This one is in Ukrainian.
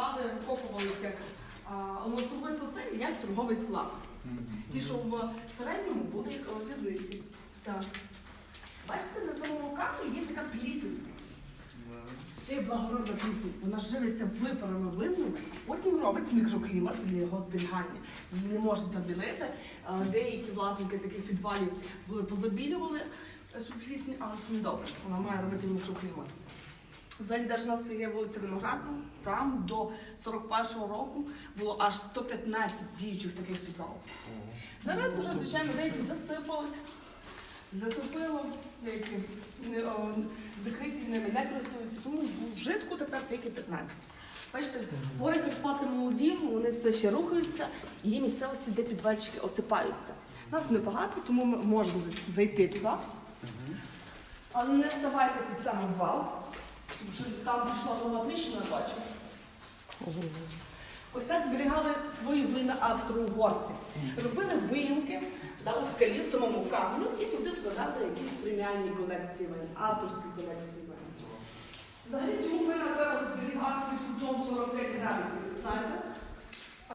копали, викопувалися. Особисто це як торговий склад. Ті, що в середньому були е, в'язниці. Так. Бачите, на самому камені є така плісень. Це є благородна плісень. Вона живиться випарами винними, потім робить мікроклімат для його зберігання. Її не можуть забілити. Е, Деякі власники таких підвалів були позабілювали цю плісень, але це не добре. Вона має робити мікроклімат. Взагалі, навіть у нас є вулиця Виноградна, там до 41-го року було аж 115 діючих таких підвалів. Зараз вже, звичайно, деякі засипались, затопило, деякі не- о, закриті ними не користуються, тому вжитку тепер тільки 15. Бачите, гори Карпати молоді, вони все ще рухаються, і є місцевості, де підвальчики осипаються. Нас небагато, тому ми можемо зайти туди. Але не ставайте під самий вал, тому що там прийшла нова тріщина, я бачу. Ось так зберігали свої вина австро-угорці. Робили виїмки да, у скалі в самому камню і туди вкладати якісь преміальні колекції вин, авторські колекції вин. Взагалі, чому вина треба зберігати під кутом 45 градусів?